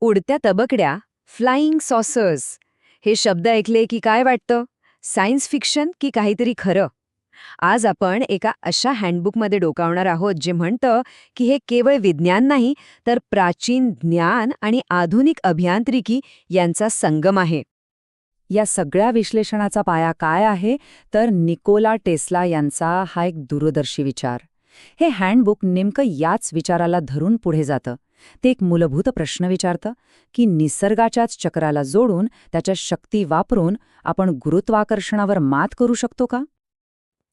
उडत्या तबकड्या flying saucers हे शब्द ऐकले की काय वाटतं? सायन्स फिक्शन की काहीतरी खरं? आज आपण एका अशा हँडबुकमध्ये डोकावणार आहोत जे म्हणतं की हे केवळ विज्ञान नाही तर प्राचीन ज्ञान आणि आधुनिक अभियांत्रिकी यांचा संगम आहे. या सगळ्या विश्लेषणाचा पाया काय आहे? तर निकोला टेस्ला यांचा हा एक दूरदर्शी विचार. हे हँडबुक नेमकं याच विचाराला धरून पुढे जातं. ते एक मूलभूत प्रश्न विचारतं की निसर्गाच्याच चक्राला जोडून त्याच्या शक्ती वापरून आपण गुरुत्वाकर्षणावर मात करू शकतो का?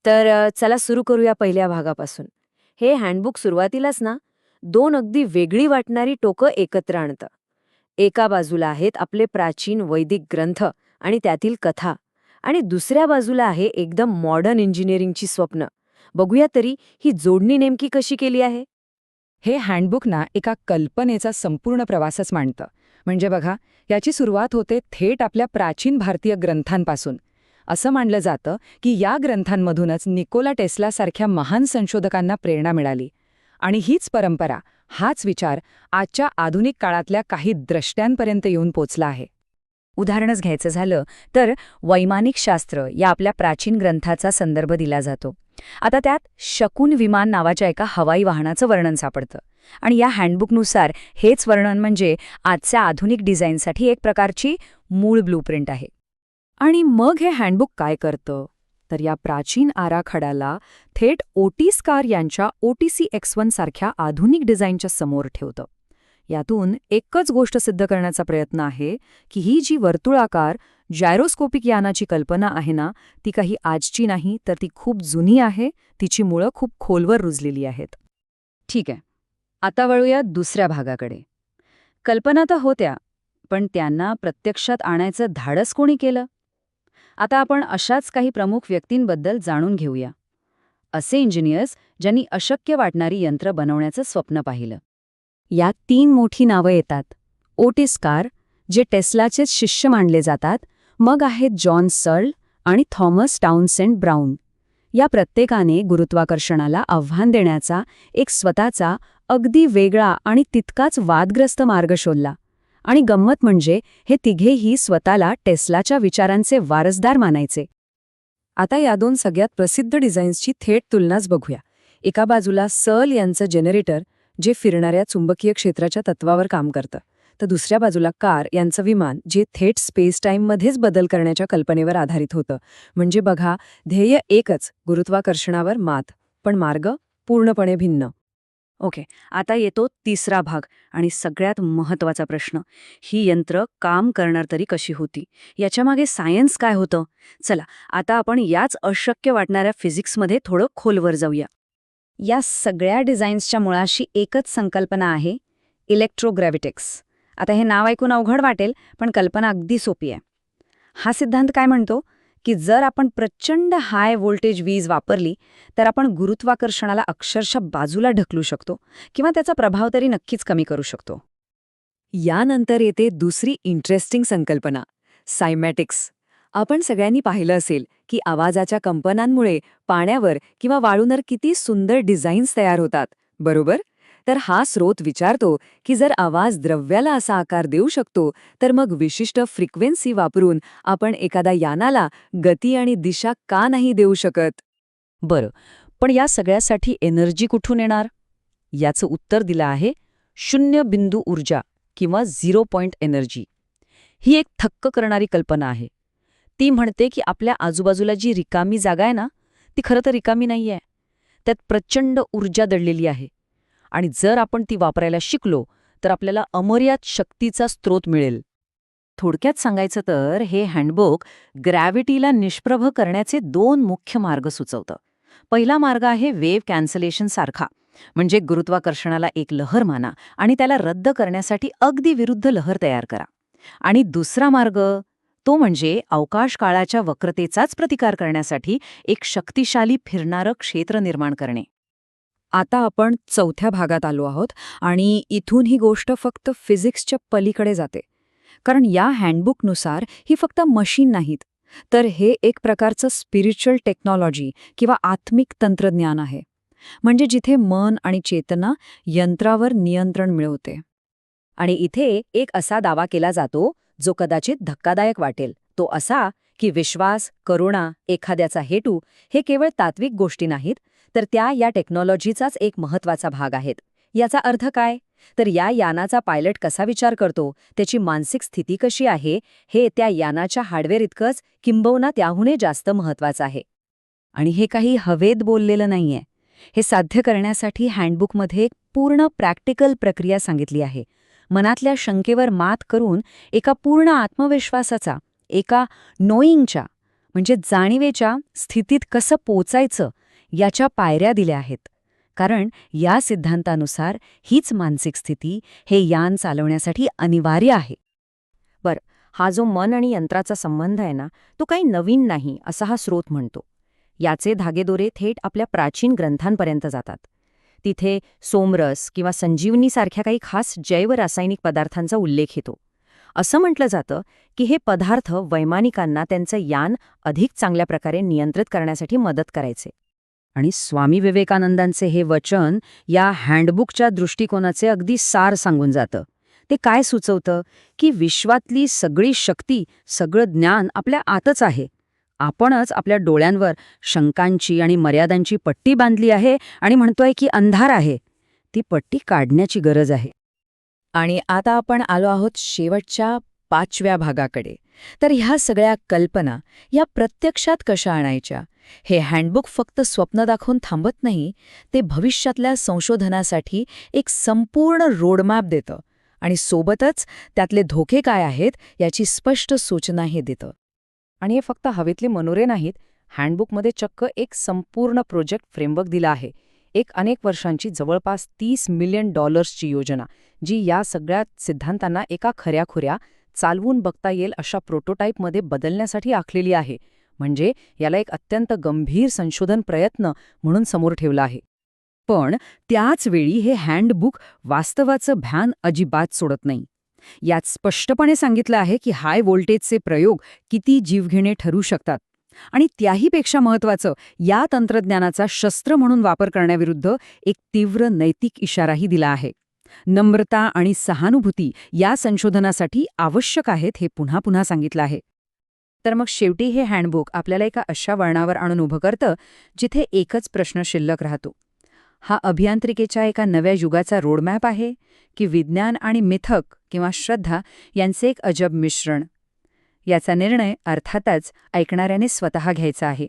तर चला सुरू करूया पहिल्या भागापासून. हे हँडबुक सुरुवातीलाच ना दोन अगदी वेगळी वाटणारी टोकं एकत्र आणतं. एका बाजूला आहेत आपले प्राचीन वैदिक ग्रंथ आणि त्यातील कथा आणि दुसऱ्या बाजूला आहे एकदम मॉडर्न इंजिनिअरिंगची स्वप्न. बघूया तरी ही जोडणी नेमकी कशी केली आहे? हे हँडबुक ना एका कल्पनेचा संपूर्ण प्रवासच मांडतं. म्हणजे बघा याची सुरुवात होते थेट आपल्या प्राचीन भारतीय ग्रंथांपासून. असं मानलं जातं की या ग्रंथांमधूनच निकोला टेस्लासारख्या महान संशोधकांना प्रेरणा मिळाली. आणि हीच परंपरा हाच विचार आजच्या आधुनिक काळातल्या काही द्रष्ट्यांपर्यंत येऊन पोचला आहे. उदाहरणच घ्यायचं झालं तर वैमानिक शास्त्र या आपल्या प्राचीन ग्रंथाचा संदर्भ दिला जातो. आता त्यात शकून विमान नावाच्या एका हवाई वाहनाचं वर्णन सापडतं आणि या हँडबुकनुसार हेच वर्णन म्हणजे आजच्या आधुनिक डिझाईनसाठी एक प्रकारची मूळ ब्लूप्रिंट आहे. आणि मग हे हँडबुक काय करतं? तर या प्राचीन आराखड्याला थेट ओटीस कार यांच्या ओटीसी एक्स वन सारख्या आधुनिक डिझाईनच्या समोर ठेवतं. यातून एकच गोष्ट सिद्ध करण्याचा प्रयत्न आहे की ही जी वर्तुळाकार जायरोस्कोपिक यानाची कल्पना आहे ना ती काही आजची नाही तर ती खूप जुनी आहे तिची मुळं खूप खोलवर रुजलेली आहेत. ठीक आहे आता वळूया दुसऱ्या भागाकडे. कल्पना तर होत्या पण त्यांना प्रत्यक्षात आणायचं धाडस कोणी केलं? आता आपण अशाच काही प्रमुख व्यक्तींबद्दल जाणून घेऊया. असे इंजिनियर्स ज्यांनी अशक्य वाटणारी यंत्र बनवण्याचं स्वप्न पाहिलं. यात तीन मोठी नावं येतात. ओटिस कार जे टेस्लाचेच शिष्य मानले जातात मग आहेत जॉन सर्ल आणि थॉमस टाउनसेंट ब्राऊन. या प्रत्येकाने गुरुत्वाकर्षणाला आव्हान देण्याचा एक स्वतःचा अगदी वेगळा आणि तितकाच वादग्रस्त मार्ग शोधला. आणि गंमत म्हणजे हे तिघेही स्वतःला टेस्लाच्या विचारांचे वारसदार मानायचे. आता या दोन सगळ्यात प्रसिद्ध डिझाईन्सची थेट तुलनाच बघूया. एका बाजूला सर्ल यांचं जनरेटर जे फिरणाऱ्या चुंबकीय क्षेत्राच्या तत्वावर काम करतं. तर दुसऱ्या बाजूला कार यांचं विमान जे थेट स्पेस टाईममध्येच बदल करण्याच्या कल्पनेवर आधारित होतं. म्हणजे बघा ध्येय एकच गुरुत्वाकर्षणावर मात. पण मार्ग पूर्णपणे भिन्न. ओके आता येतो तिसरा भाग आणि सगळ्यात महत्त्वाचा प्रश्न. ही यंत्र काम करणार तरी कशी होती? याच्यामागे सायन्स काय होतं? चला आता आपण याच अशक्य वाटणाऱ्या फिजिक्समध्ये थोडं खोलवर जाऊया. या सगळ्या डिझाईन्सच्या मुळाशी एकच संकल्पना आहे इलेक्ट्रोग्रॅव्हिटिक्स. आता हे नाव ऐकून अवघड वाटेल पण कल्पना अगदी सोपी आहे. हा सिद्धांत काय म्हणतो? की जर आपण प्रचंड हाय व्होल्टेज वीज वापरली तर आपण गुरुत्वाकर्षणाला अक्षरशः बाजूला ढकलू शकतो किंवा त्याचा प्रभाव तरी नक्कीच कमी करू शकतो. यानंतर येते दुसरी इंटरेस्टिंग संकल्पना सायमॅटिक्स. आपण सगळ्यांनी पाहिलं असेल की आवाजाच्या कंपनांमुळे पाण्यावर किंवा वाळूंवर किती सुंदर डिझाईन्स तयार होतात बरोबर? तर हा स्रोत विचारतो की जर आवाज द्रव्याला असा आकार देऊ शकतो तर मग विशिष्ट फ्रिक्वेन्सी वापरून आपण एखाद्या यानाला गती आणि दिशा का नाही देऊ शकत? बरं पण या सगळ्यासाठी एनर्जी कुठून येणार? याचं उत्तर दिलं आहे शून्य बिंदू ऊर्जा किंवा झिरो पॉइंट एनर्जी. ही एक थक्क करणारी कल्पना आहे. ती म्हणते की आपल्या आजूबाजूला जी रिकामी जागा आहे ना ती खरं तर रिकामी नाही आहे. त्यात प्रचंड ऊर्जा दडलेली आहे. आणि जर आपण ती वापरायला शिकलो तर आपल्याला अमर्याद शक्तीचा स्रोत मिळेल. थोडक्यात सांगायचं तर हे हँडबुक ग्रॅव्हिटीला निष्प्रभ करण्याचे दोन मुख्य मार्ग सुचवतं. पहिला मार्ग आहे वेव्ह कॅन्सलेशन सारखा म्हणजे गुरुत्वाकर्षणाला एक लहर माना आणि त्याला रद्द करण्यासाठी अगदी विरुद्ध लहर तयार करा. आणि दुसरा मार्ग तो म्हणजे अवकाश काळाच्या वक्रतेचाच प्रतिकार करण्यासाठी एक शक्तिशाली फिरणारं क्षेत्र निर्माण करणे. आता आपण चौथ्या भागात आलो आहोत आणि इथून ही गोष्ट फक्त फिजिक्सच्या पलीकडे जाते. कारण या हँडबुकनुसार ही फक्त मशीन नाहीत तर हे एक प्रकारचं स्पिरिच्युअल टेक्नॉलॉजी किंवा आत्मिक तंत्रज्ञान आहे. म्हणजे जिथे मन आणि चेतना यंत्रावर नियंत्रण मिळवते. आणि इथे एक असा दावा केला जातो जो कदाचित धक्कादायक वाटेल. तो असा की विश्वास करुणा एखाद्याचा हेतू हे केवळ तात्विक गोष्टी नाहीत तर त्या या टेक्नॉलॉजीचाच एक महत्त्वाचा भाग आहेत. याचा अर्थ काय? तर या यानाचा पायलट कसा विचार करतो? त्याची मानसिक स्थिती कशी आहे? हे त्या यानाच्या हार्डवेअर इतकंच किंबवना त्याहूनही जास्त महत्वाचं आहे. आणि हे काही हवेत बोललेलं नाहीये. हे साध्य करण्यासाठी हँडबुकमध्ये एक पूर्ण प्रॅक्टिकल प्रक्रिया सांगितली आहे. मनातल्या शंकेवर मात करून एका पूर्ण आत्मविश्वासाचा एका नोईंगच्या म्हणजे जाणीवेच्या स्थितीत कसं पोचायचं याच्या पायऱ्या दिल्या आहेत. कारण या सिद्धांतानुसार हीच मानसिक स्थिती हे यान चालवण्यासाठी अनिवार्य आहे. बर हा जो मन आणि यंत्राचा संबंध आहे ना तो काही नवीन नाही असा हा स्रोत म्हणतो. याचे धागेदोरे थेट आपल्या प्राचीन ग्रंथांपर्यंत जातात. तिथे सोमरस किंवा संजीवनीसारख्या काही खास जैव रासायनिक पदार्थांचा उल्लेख येतो. असं म्हटलं जातं की हे पदार्थ वैमानिकांना त्यांचं यान अधिक चांगल्या प्रकारे नियंत्रित करण्यासाठी मदत करायचे. आणि स्वामी विवेकानंदांचे हे वचन या हँडबुकच्या दृष्टिकोनाचे अगदी सार सांगून जातं. ते काय सुचवतं? की विश्वातली सगळी शक्ती सगळं ज्ञान आपल्या आतच आहे. आपणच आपल्या डोळ्यांवर शंकांची आणि मर्यादांची पट्टी बांधली आहे आणि म्हणतोय की अंधार आहे. ती पट्टी काढण्याची गरज आहे. आणि आता आपण आलो आहोत शेवटच्या पाचव्या भागाकडे. तर ह्या सगळ्या कल्पना या प्रत्यक्षात कशा आणायच्या? हे हँडबुक फक्त स्वप्न दाखवून थांबत नाही ते भविष्यातल्या संशोधनासाठी एक संपूर्ण रोडमॅप देतं आणि सोबतच त्यातले धोके काय आहेत याची स्पष्ट सूचनाही देतं. आणि हे फक्त हवेतले मनोरे नाहीत हँडबुकमध्ये चक्क एक संपूर्ण प्रोजेक्ट फ्रेमवर्क दिला आहे. एक अनेक वर्षांची जवळपास तीस मिलियन डॉलर्सची योजना जी या सगळ्या सिद्धांतांना एका खऱ्याखुऱ्या चालवून बघता येईल अशा प्रोटोटाईपमध्ये बदलण्यासाठी आखलेली आहे. म्हणजे याला एक अत्यंत गंभीर संशोधन प्रयत्न म्हणून समोर ठेवला आहे. पण त्याच वेळी हे हँडबुक वास्तवाचं भ्यान अजिबात सोडत नाही. यात स्पष्टपणे सांगितलं आहे की हाय व्होल्टेजचे प्रयोग किती जीवघेणे ठरू शकतात. आणि त्याहीपेक्षा महत्वाचं या तंत्रज्ञानाचा शस्त्र म्हणून वापर करण्याविरुद्ध एक तीव्र नैतिक इशाराही दिला आहे. नम्रता आणि सहानुभूती या संशोधनासाठी आवश्यक आहेत हे पुन्हा पुन्हा सांगितलं आहे. तर मग शेवटी हे हँडबुक आपल्याला एका अशा वळणावर आणून उभं करतं जिथे एकच प्रश्न शिल्लक राहतो. हा अभियांत्रिकेच्या एका नव्या युगाचा रोडमॅप आहे की विज्ञान आणि मिथक किंवा श्रद्धा यांचे एक अजब मिश्रण. याचा निर्णय अर्थातच ऐकणाऱ्याने स्वतः घ्यायचा आहे.